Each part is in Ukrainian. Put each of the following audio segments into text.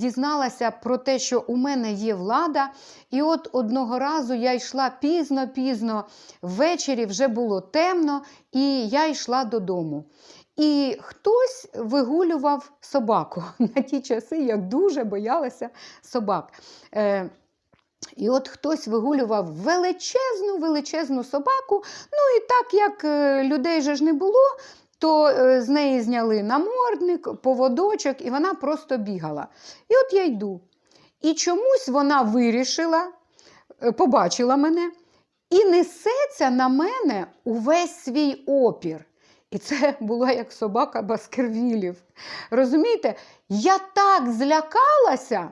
дізналася про те, що у мене є влада. І от одного разу я йшла пізно-пізно, ввечері вже було темно, і я йшла додому. І хтось вигулював собаку на ті часи, я дуже боялася собак. Е, і от хтось вигулював величезну, величезну собаку. Ну і так як е, людей же ж не було, то е, з неї зняли намордник, поводочок, і вона просто бігала. І от я йду. І чомусь вона вирішила, е, побачила мене і несеться на мене увесь свій опір. І це була як собака Баскервілів. Розумієте, я так злякалася,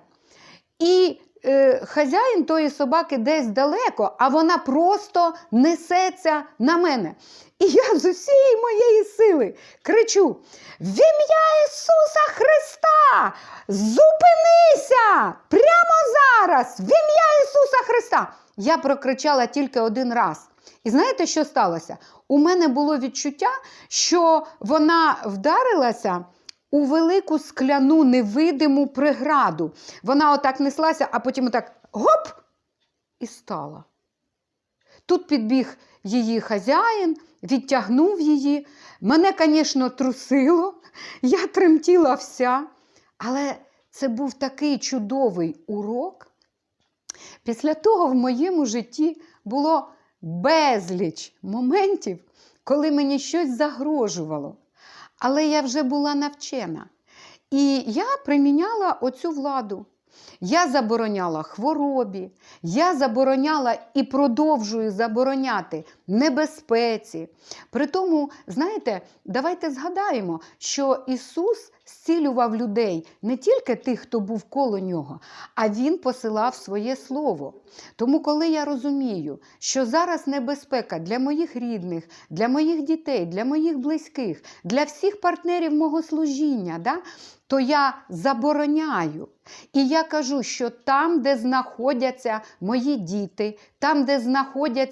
і е, хазяїн тої собаки десь далеко, а вона просто несеться на мене. І я з усієї моєї сили кричу: В ім'я Ісуса Христа! Зупинися! Прямо зараз! В ім'я Ісуса Христа! Я прокричала тільки один раз. І знаєте, що сталося? У мене було відчуття, що вона вдарилася у велику скляну невидиму преграду. Вона отак неслася, а потім отак гоп і стала. Тут підбіг її хазяїн, відтягнув її. Мене, звісно, трусило, я тремтіла вся. Але це був такий чудовий урок. Після того в моєму житті було безліч моментів, коли мені щось загрожувало. Але я вже була навчена. І я приміняла оцю владу. Я забороняла хворобі, я забороняла і продовжую забороняти небезпеці. При тому, знаєте, давайте згадаємо, що Ісус зцілював людей не тільки тих, хто був коло нього, а Він посилав своє слово. Тому, коли я розумію, що зараз небезпека для моїх рідних, для моїх дітей, для моїх близьких, для всіх партнерів мого служіння, да, то я забороняю. І я кажу, що там, де знаходяться мої діти, там, де знаходяться